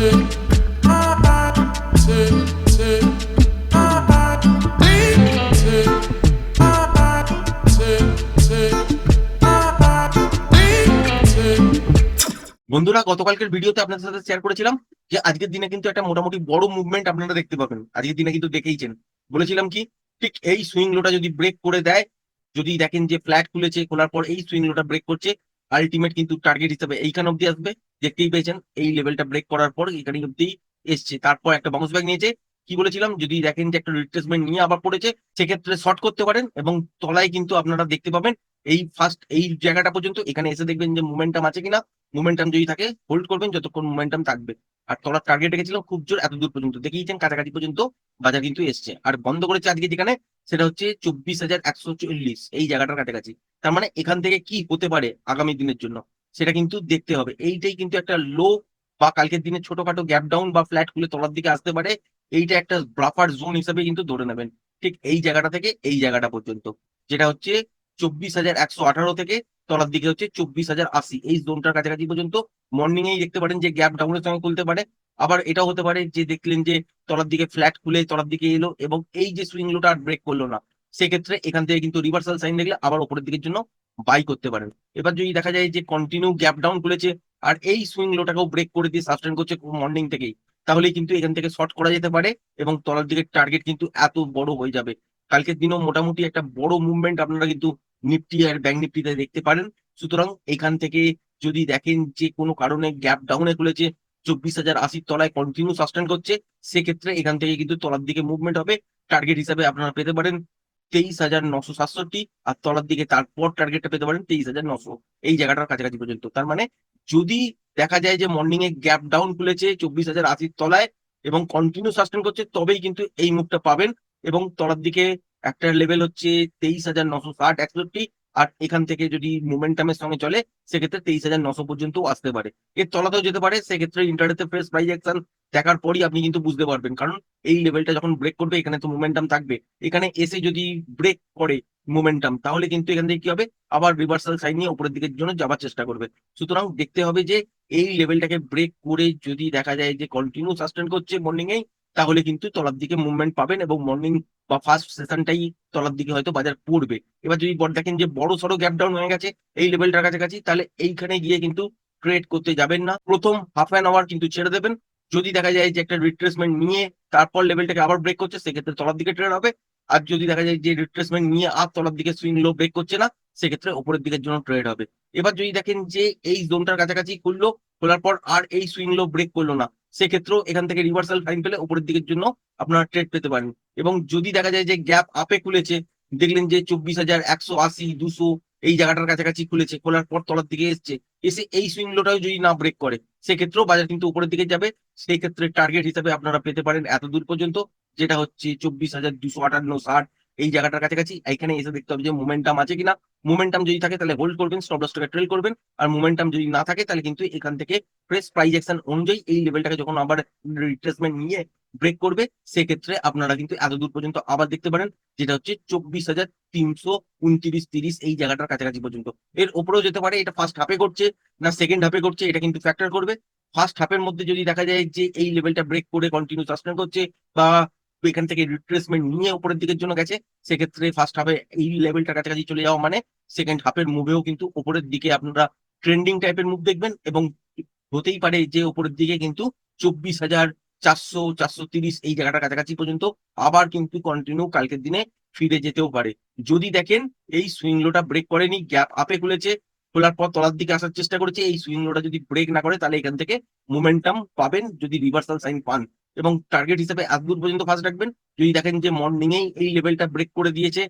বন্ধুরা, গতকালকের ভিডিওতে আপনাদের সাথে শেয়ার করেছিলাম যে আজকের দিনে কিন্তু একটা মোটামুটি বড় মুভমেন্ট আপনারা দেখতে পাবেন। আজকের দিনে কিন্তু দেখেইছেন। বলেছিলাম কি, ঠিক এই সুইং লোটা যদি ব্রেক করে দেয়, যদি দেখেন যে ফ্ল্যাট খুলেছে, খোলার পর এই সুইং লোটা ব্রেক করছে আলটিমেট কিন্তু টার্গেট হিসাবে এইখান অব্দি আসবে। দেখতেই পেয়েছেন, এই লেভেলটা ব্রেক করার পর এইখানে অব্দি এসছে। তারপর একটা বাউন্স ব্যাক নিয়েছে। কি বলেছিলাম? যদি দেখেন যে একটা রিট্রেসমেন্ট নিয়ে আবার পড়েছে, সেক্ষেত্রে শর্ট করতে পারেন এবং তলায় কিন্তু আপনারা দেখতে পাবেন, এই ফার্স্ট এই জায়গাটা পর্যন্ত এখানে এসে দেখবেন যে মোমেন্টাম আছে কিনা। মোমেন্টাম যদি থাকে হোল্ড করবেন যতক্ষণ মোমেন্টাম থাকবে। আর তলার টার্গেট রেখেছিলাম খুব জোর, এত দূর পর্যন্ত। দেখিয়েছেন কাছাকাছি পর্যন্ত বাজার কিন্তু এসছে। আর বন্ধ করেছে আজকে যেখানে, সেটা হচ্ছে চব্বিশ হাজার একশো চল্লিশ। এই জায়গাটার কাছাকাছি। তার মানে এখান থেকে কি হতে পারে আগামী দিনের জন্য? সেটা কিন্তু দেখতে হবে। এইটাই কিন্তু একটা লো বা কালকের দিনে ছোটখাটো গ্যাপ ডাউন বা ফ্ল্যাট খুলে তলার দিকে আসতে পারে। এইটা একটা ব্রাফার জোন হিসেবে কিন্তু ধরে নেবেন। ঠিক এই জায়গাটা থেকে এই জায়গাটা পর্যন্ত। যেটা হচ্ছে চব্বিশ হাজার একশো আঠারো থেকে তলার দিকে হচ্ছে চব্বিশ হাজার আশি। এই জোনটার কাছাকাছি পর্যন্ত মর্নিং এই দেখতে পারেন যে গ্যাপ ডাউনের সঙ্গে খুলতে পারে। আবার এটাও হতে পারে যে দেখলেন যে তলার দিকে ফ্ল্যাট খুলে তলার দিকে এলো এবং এই যে সুইং লোটা আর ব্রেক করল না। সেক্ষেত্রে এখান থেকে কিন্তু রিভার্সাল সাইন দেখলে আবার উপরের দিকের জন্য বাই করতে পারেন। এবার যদি দেখা যায় যে কন্টিনিউ গ্যাপ ডাউন খুলেছে, আর এই সুইং লোটাকেও ব্রেক করে দিয়ে সাস্টেন করছে মর্নিং থেকেই, তাহলে কিন্তু এখান থেকে শর্ট করা যেতে পারে এবং তলার দিকে টার্গেট কিন্তু এত বড় হয়ে যাবে। কালকের দিনও মোটামুটি একটা বড় মুভমেন্ট আপনারা কিন্তু নিফটি আর ব্যাংক নিফটিতে দেখতে পারেন। সুতরাং এখান থেকে যদি দেখেন যে কোনো কারণে গ্যাপ ডাউনে খুলেছে, চব্বিশ হাজার আশির তলায় কন্টিনিউ সাস্টেন করছে, সেক্ষেত্রে এখান থেকে কিন্তু তলার দিকে মুভমেন্ট হবে। টার্গেট হিসাবে আপনারা পেতে পারেন তেইশ হাজার নশো সাতষট্টি আর তলার দিকে তারপর টার্গেটটা পেতে পারেন তেইশ হাজার নশো। এই জায়গাটার কাছাকাছি পর্যন্ত। তার মানে যদি দেখা যায় যে মর্নিং এ গ্যাপ ডাউন খুলেছে চব্বিশ হাজার আশির তলায় এবং কন্টিনিউ সাস্টেন করছে, তবেই কিন্তু এই মুভটা পাবেন। এবং তলার দিকে একটা লেভেল হচ্ছে তেইশ হাজার নশো ষাট, একষট্টি আর এখান থেকে যদি মোমেন্টামের সঙ্গে চলে, সেক্ষেত্রে তেইশ হাজার নশো পর্যন্ত আসতে পারে। এর তলাতেও যেতে পারে, সেক্ষেত্রে ইন্টারনেটে ফ্রেশ প্রাইস অ্যাকশন দেখার পরই আপনি কিন্তু বুঝতে পারবেন। কারণ এই লেভেলটা যখন ব্রেক করবে, এখানে তো মোমেন্টাম থাকবে। এখানে এসে যদি ব্রেক করে মোমেন্টাম তাহলে কিন্তু এখান থেকে কি হবে? আবার রিভার্সাল সাইন নিয়ে উপরের দিকের জন্য যাওয়ার চেষ্টা করবে। সুতরাং দেখতে হবে যে এই লেভেলটাকে ব্রেক করে যদি দেখা যায় যে কন্টিনিউ সাস্টেন করছে মর্নিং এই তাহলে কিন্তু তলার দিকে মুভমেন্ট পাবেন এবং মর্নিং বা ফার্স্ট সেশনটাই তলার দিকে হয়তো বাজার পড়বে। এবার যদি বড় দেখেন যে বড় সড়ো গ্যাপ ডাউন হয়ে গেছে, এই লেভেলটার কাছাকাছি, তাহলে এইখানে গিয়ে কিন্তু ট্রেড করতে যাবেন না। প্রথম হাফ অ্যান আওয়ার কিন্তু ছেড়ে দেবেন। যদি দেখা যায় যে একটা রিট্রেসমেন্ট নিয়ে তারপর লেভেলটাকে আবার ব্রেক করছে, সেক্ষেত্রে তলার দিকে ট্রেড হবে। আর যদি দেখা যায় যে রিট্রেসমেন্ট নিয়ে আর তলার দিকে সুইং লো ব্রেক করছে না, সেক্ষেত্রে ওপরের দিকের জন্য ট্রেড হবে। এবার যদি দেখেন যে এই জোনটার কাছাকাছি খুললো, খোলার পর আর এই সুইং লো ব্রেক করল না সেক্ষেত্রেও এখান থেকে রিভার্সাল ফাইন পেলে উপরের দিকের জন্য আপনারা ট্রেড পেতে পারেন। এবং যদি দেখা যায় যে গ্যাপ আপে খুলেছে, দেখলেন যে চব্বিশ হাজার একশো আশি, দুশো এই জায়গাটার কাছাকাছি খুলেছে, খোলার পর তলার দিকে এসছে, এসে এই সুইং লোটাও যদি না ব্রেক করে, সেক্ষেত্রেও বাজার কিন্তু উপরের দিকে যাবে। সেই ক্ষেত্রে টার্গেট হিসাবে আপনারা পেতে পারেন এত দূর পর্যন্ত, যেটা হচ্ছে চব্বিশ হাজার দুশো আটান্ন ষাট এই জায়গাটার কাছাকাছি এখানে এসে দেখতে হবে যে মোমেন্টাম আছে কিনা। মোমেন্টাম যদি থাকে, তাহলে হোল্ড করবেন স্টপ লসটাকে ট্রেল করবেন। আর মোমেন্টাম যদি না থাকে, তাহলে কিন্তু এখান থেকে প্রেস প্রাইজ অ্যাকশন অনুযায়ী এই লেভেলটাকে যখন আবার রিট্রেসমেন্ট নিয়ে ব্রেক করবে, সেক্ষেত্রে আপনারা কিন্তু এত দূর পর্যন্ত আবার দেখতে পারেন, যেটা হচ্ছে চব্বিশ হাজার তিনশো উনত্রিশ তিরিশ এই জায়গাটার কাছাকাছি পর্যন্ত। এর ওপরেও যেতে পারে, এটা ফার্স্ট হাফে করছে না সেকেন্ড হাফে করছে এটা কিন্তু ফ্যাক্টর করবে। ফার্স্ট হাফের মধ্যে যদি দেখা যায় যে এই লেভেলটা ব্রেক করে কন্টিনিউ সাস্টেন করছে বা এখান থেকে রিট্রেসমেন্ট নিয়ে উপরের দিকের জন্য গেছে। সেক্ষেত্রে ফার্স্ট হাফে এই লেভেলটা কাছাকাছি চলে যাওয়া মানে সেকেন্ড হাফের মুভেও কিন্তু উপরের দিকে আপনারা ট্রেন্ডিং টাইপের মুভ দেখবেন এবং হতেই পারে যে উপরের দিকে কিন্তু চব্বিশ হাজার চারশো চারশো তিরিশ এই জায়গাটার কাছাকাছি পর্যন্ত আবার কিন্তু কন্টিনিউ কালকের দিনে ফিরে যেতেও পারে। যদি দেখেন এই সুইং লোটা ব্রেক করেনি গ্যাপ আপে খুলেছে, খোলার পর তলার দিকে আসার চেষ্টা করেছে, এই সুইং লোটা যদি ব্রেক না করে তাহলে এখান থেকে মোমেন্টাম পাবেন যদি রিভার্সাল সাইন পান। এবং টার্গেট হিসেবে এত দূর পর্যন্ত ফার্স্ট রাখবেন। যদি দেখেন যে মর্নিং এই এই লেভেলটা ব্রেক করে দিয়েছে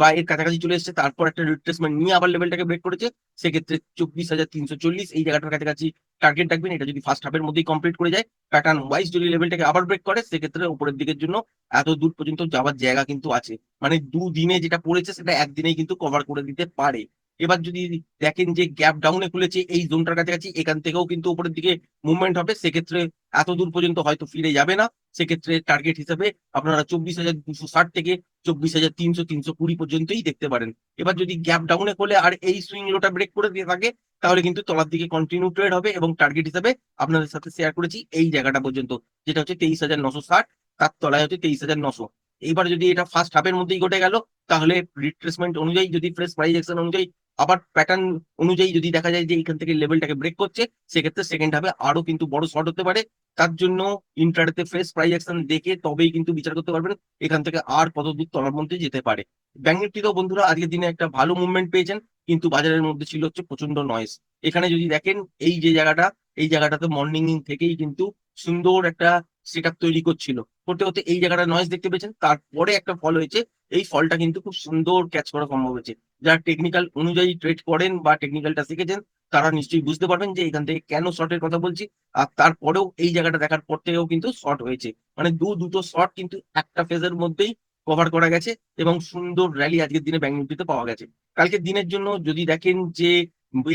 বা এর কাছাকাছি চলে এসেছে, তারপর একটা রিট্রেসমেন্ট নিয়ে আবার লেভেলটাকে ব্রেক করেছে, সেক্ষেত্রে চব্বিশ হাজার তিনশো চল্লিশ, এই জায়গাটার কাছাকাছি টার্গেট রাখবেন। এটা যদি ফার্স্ট হাফের মধ্যেই কমপ্লিট করে যায় প্যাটার্ন ওয়াইজ যদি লেভেলটাকে আবার ব্রেক করে, সেক্ষেত্রে উপরের দিকের জন্য এত দূর পর্যন্ত যাওয়ার জায়গা কিন্তু আছে। মানে দুদিনে যেটা পড়েছে, সেটা একদিনেই কিন্তু কভার করে দিতে পারে। এবার যদি দেখেন যে গ্যাপ ডাউনে খুলেছে, এই জোনটার কাছাকাছি, এখান থেকেও কিন্তু উপরের দিকে মুভমেন্ট হবে। সেক্ষেত্রে এত দূর পর্যন্ত হয়তো ফিরে যাবে না। সেক্ষেত্রে টার্গেট হিসাবে আপনারা চব্বিশ হাজার দুশো ষাট থেকে চব্বিশ হাজার তিনশো তিনশো কুড়ি পর্যন্তই দেখতে পারেন। এবার যদি গ্যাপ ডাউনে করলে আর এই সুইং লোটা ব্রেক করে দিয়ে থাকে, তাহলে কিন্তু তলার দিকে কন্টিনিউ ট্রেড হবে এবং টার্গেট হিসাবে আপনাদের সাথে শেয়ার করেছি এই জায়গাটা পর্যন্ত, যেটা হচ্ছে তেইশ হাজার নশো ষাট, তার তলায় হচ্ছে তেইশ হাজার নশো। এইবার যদি এটা ফার্স্ট হাফের মধ্যেই ঘটে গেল, তাহলে রিট্রেসমেন্ট অনুযায়ী, যদি ফ্রেশ প্রাইস অ্যাকশন অনুযায়ী আবার প্যাটার্ন অনুযায়ী যদি দেখা যায় যে এখান থেকে লেভেলটাকে ব্রেক করছে, সেক্ষেত্রে সেকেন্ড হাফে আরও কিন্তু বড় শর্ট হতে পারে। তার জন্য ইন্টারডেতে ফ্রেশ প্রাইস অ্যাকশন দেখে তবেই কিন্তু বিচার করতে পারবেন, এখান থেকে আর কত দূর তলার মধ্যে যেতে পারে। ব্যাঙ্ক নিফটিতেও বন্ধুরা, আজকের দিনে একটা ভালো মুভমেন্ট পেয়েছেন, কিন্তু বাজারের মধ্যে ছিল হচ্ছে প্রচণ্ড নয়েস এখানে যদি দেখেন, এই যে জায়গাটা, এই জায়গাটাতে মর্নিং থেকেই কিন্তু সুন্দর একটা সেট তৈরি করছিল। করতে হতে এই জায়গাটা নয়েজ দেখতে পেয়েছেন, তারপরে একটা ফল হয়েছে এই ফলটা কিন্তু খুব সুন্দর ক্যাচ করা সম্ভব হয়েছে। যারা টেকনিক্যাল অনুযায়ী ট্রেড করেন বা টেকনিক্যালটা শিখেছেন, তারা নিশ্চয়ই বুঝতে পারবেন যে এখান থেকে কেন শর্টের কথা বলছি, আর তারপরেও এই জায়গাটা দেখার পর থেকেও কিন্তু শর্ট হয়েছে। মানে দু, দুটো শর্ট কিন্তু একটা ফেজের মধ্যেই কভার করা গেছে এবং সুন্দর র্যালি আজকের দিনে ব্যাঙ্ক নিফটিতে পাওয়া গেছে। কালকের দিনের জন্য যদি দেখেন যে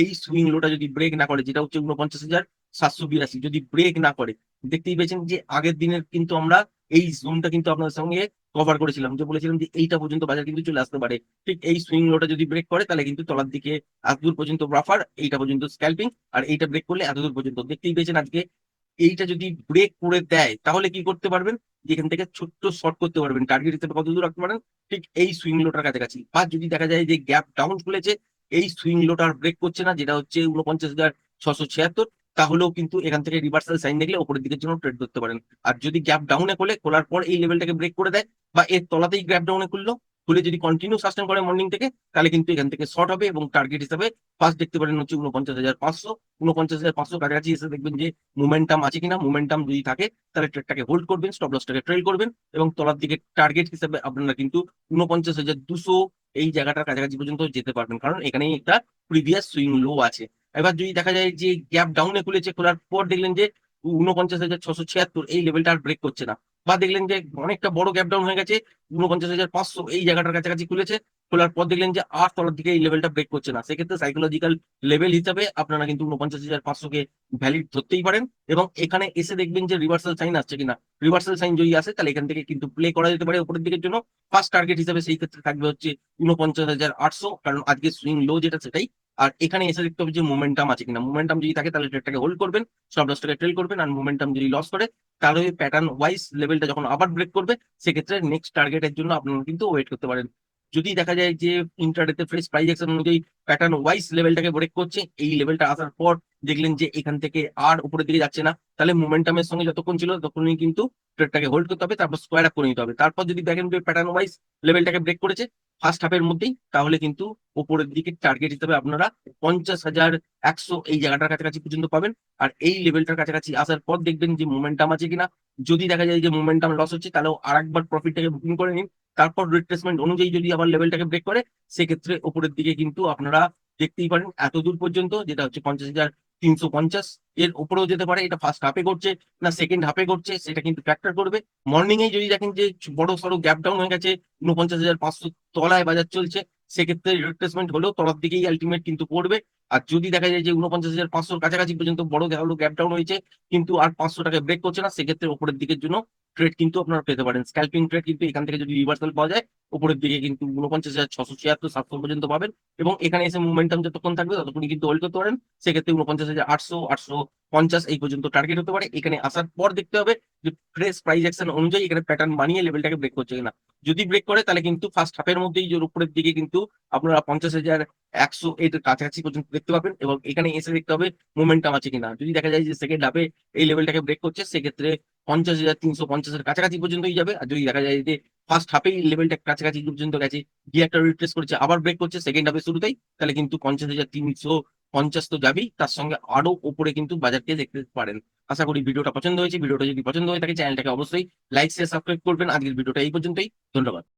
এই সুইং লোটা যদি ব্রেক না করে, যেটা হচ্ছে উনপঞ্চাশ হাজার সাতশো বিরাশি, যদি ব্রেক না করে, দেখতেই পেয়েছেন যে আগের দিনের কিন্তু আমরা এই জোনটা কিন্তু আপনাদের সঙ্গে কভার করেছিলাম, যে বলেছিলাম যে এইটা পর্যন্ত বাজার কিন্তু চলে আসতে পারে। ঠিক এই সুইং লোটা যদি ব্রেক করে, তাহলে কিন্তু তলার দিকে এত দূর পর্যন্ত রাফার এইটা পর্যন্ত স্ক্যাল্পিং আর এইটা ব্রেক করলে এত দূর পর্যন্ত। দেখতেই পেয়েছেন আজকে এইটা যদি ব্রেক করে দেয়, তাহলে কি করতে পারবেন? যেখান থেকে ছোট্ট শর্ট করতে পারবেন। টার্গেট হিসেবে কত দূর রাখতে পারেন? ঠিক এই সুইং লোটার কাছাকাছি। বা যদি দেখা যায় যে গ্যাপ ডাউন খুলেছে, এই সুইং লোটার ব্রেক করছে না, যেটা হচ্ছে উনপঞ্চাশ হাজার ছশো ছিয়াত্তর তাহলেও কিন্তু এখান থেকে রিভার্সাল সাইন দেখলে ওপরের দিকের জন্য ট্রেড করতে পারেন। আর যদি গ্যাপ ডাউনে খোলে, খোলার পর এই লেভেলটাকে ব্রেক করে দেয় বা এর তলাতেই গ্যাপ ডাউনে খুললো, খুলে যদি কন্টিনিউ সাস্টেন করে মর্নিং থেকে, তাহলে কিন্তু এখান থেকে শর্ট হবে এবং টার্গেট হিসাবে ফার্স্ট দেখতে পারেন হচ্ছে উনপঞ্চাশ হাজার পাঁচশো। উনপঞ্চাশ হাজার পাঁচশো কাছাকাছি এসে দেখবেন যে মোমেন্টাম আছে কিনা মোমেন্টাম যদি থাকে, তাহলে ট্রেডটাকে হোল্ড করবেন স্টপ লসটাকে ট্রেল করবেন এবং তলার দিকে টার্গেট হিসাবে আপনারা কিন্তু উনপঞ্চাশ হাজার দুশো এই জায়গাটার কাছাকাছি পর্যন্ত যেতে পারবেন। কারণ এখানেই একটা প্রিভিয়াস সুইং লো আছে। এবার যদি দেখা যায় যে গ্যাপ ডাউনে খুলেছে, খোলার পর দেখলেন যে উনপঞ্চাশ হাজার ছশো ছিয়াত্তর, এই লেভেলটা আর ব্রেক করছে না। বা দেখলেন যে অনেকটা বড় গ্যাপ ডাউন হয়ে গেছে উনপঞ্চাশ হাজার পাঁচশো, এই জায়গাটার কাছাকাছি খুলেছে, খোলার পর দেখলেন যে আর তলার দিকে এই লেভেলটা ব্রেক করছে না। সেক্ষেত্রে সাইকোলজিক্যাল লেভেল হিসাবে আপনারা কিন্তু উনপঞ্চাশ হাজার পাঁচশোকে ভ্যালিড ধরতেই পারেন এবং এখানে এসে দেখবেন যে রিভার্সাল সাইন আসছে কিনা। রিভার্সাল সাইন যদি আসে, তাহলে এখান থেকে কিন্তু প্লে করা যেতে পারে উপরের দিকের জন্য। ফার্স্ট টার্গেট হিসাবে সেই ক্ষেত্রে থাকবে হচ্ছে উনপঞ্চাশ হাজার আটশো, কারণ আজকে সুইং লো যেটা সেটাই আর এখানে এসে দেখতে হবে যে মোমেন্টাম আছে কিনা। মোমেন্টাম যদি থাকে, তাহলে ট্রেডটাকে হোল্ড করবেন সব লসটাকে ট্রেল করবেন, আর মোমেন্টাম যদি লস করে, তাহলে ওই প্যাটার্ন ওয়াইজ লেভেলটা যখন আবার ব্রেক করবে, সেক্ষেত্রে নেক্সট টার্গেটের জন্য আপনারা কিন্তু ওয়েট করতে পারেন। যদি দেখা যায় যে ইন্টারডেতে ফ্রেশ প্রাইস অ্যাকশন অনুযায়ী প্যাটার্ন ওয়াইজ লেভেলটাকে ব্রেক করছে, এই লেভেলটা আসার পর দেখলেন যে এখান থেকে আর উপরের দিকে যাচ্ছে না, তাহলে মোমেন্টামের সঙ্গে যতক্ষণ ছিল, ততক্ষণই কিন্তু ট্রেডটাকে হোল্ড করতে হবে, তারপর স্কোয়ার আপ করে নিতে হবে। তারপর যদি দেখেন যে প্যাটার্ন ওয়াইজ লেভেলটাকে ব্রেক করেছে ফার্স্ট হাফের মধ্যেই, তাহলে কিন্তু উপরের দিকে টার্গেট হিসেবে আপনারা পঞ্চাশ হাজার একশো এই জায়গাটার কাছাকাছি পর্যন্ত পাবেন। আর এই লেভেলটার কাছাকাছি আসার পর দেখবেন যে মোমেন্টাম আছে কিনা। যদি দেখা যায় যে মোমেন্টাম লস হচ্ছে তাহলেও আর একবার প্রফিটটাকে বুকিং করে নিন। তারপর রিট্রেসমেন্ট অনুযায়ী যদি আবার লেভেলটাকে ব্রেক করে, সেক্ষেত্রে উপরের দিকে কিন্তু আপনারা দেখতেই পারেন এত দূর পর্যন্ত, যেটা হচ্ছে পঞ্চাশ হাজার তিনশো পঞ্চাশ। এর উপরেও যেতে পারে, এটা ফার্স্ট হাফে করছে না সেকেন্ড হাফে করছে সেটা কিন্তু ফ্যাক্টর করবে। মর্নিং এ যদি দেখেন যে বড় সড়ো গ্যাপ ডাউন হয়ে গেছে উনপঞ্চাশ হাজার পাঁচশো তলায় বাজার চলছে, সেক্ষেত্রে রিপ্লেসমেন্ট হলেও তলার দিকেই আলটিমেট কিন্তু পড়বে। আর যদি দেখা যায় যে উনপঞ্চাশ হাজার পাঁচশোর কাছাকাছি পর্যন্ত বড় গ্যাপ ডাউন হয়েছে, কিন্তু আর পাঁচশো টাকা ব্রেক করছে না, সেক্ষেত্রে উপরের দিকের জন্য ট্রেড কিন্তু আপনারা পেতে পারেন। স্ক্যাল্পিং ট্রেড কিন্তু এখান থেকে যদি রিভার্সাল পাওয়া যায়, উপরের দিকে কিন্তু উনপঞ্চাশ হাজার ছশো ছিয়াত্তর, সাতশো পর্যন্ত পাবেন এবং এখানে এসে মুভমেন্টাম যতক্ষণ থাকবে, ততক্ষণই কিন্তু হোল্ড করতে পারেন। সেক্ষেত্রে উনপঞ্চাশ হাজার আটশো আটশো পঞ্চাশ এই পর্যন্ত টার্গেট হতে পারে। এখানে আসার পর দেখতে হবে যে ফ্রেশ প্রাইস অ্যাকশন অনুযায়ী এখানে প্যাটার্ন বানিয়ে লেভেলটাকে ব্রেক করছে কিনা। যদি ব্রেক করে, তাহলে কিন্তু ফার্স্ট হাফের মধ্যেই যে উপরের দিকে কিন্তু আপনারা পঞ্চাশ হাজার একশো এর কাছাকাছি পর্যন্ত দেখতে পাবেন এবং এখানে এসে দেখতে হবে মোমেন্টাম আছে কিনা। যদি দেখা যায় যে সেকেন্ড হাফে এই লেভেলটাকে ব্রেক করছে, সেক্ষেত্রে পঞ্চাশ হাজার, তিনশো পঞ্চাশের কাছাকাছি পর্যন্তই যাবে। আর যদি দেখা যায় যে ফার্স্ট হাফেই লেভেলটা কাছাকাছি পর্যন্ত গেছে, গিয়ে একটা রিপ্লেস করছে, আবার ব্রেক করছে সেকেন্ড হাফে শুরুতেই, তাহলে কিন্তু পঞ্চাশ হাজার, তিনশো পঞ্চাশ তো যাবেই। তার সঙ্গে আরও উপরে কিন্তু বাজারকে দেখতে পারেন। আশা করি ভিডিওটা পছন্দ হয়েছে। ভিডিওটা যদি পছন্দ হয়ে থাকে চ্যানেলটাকে অবশ্যই লাইক শেয়ার সাবস্ক্রাইব করবেন। আজকের ভিডিওটা এই পর্যন্তই। ধন্যবাদ।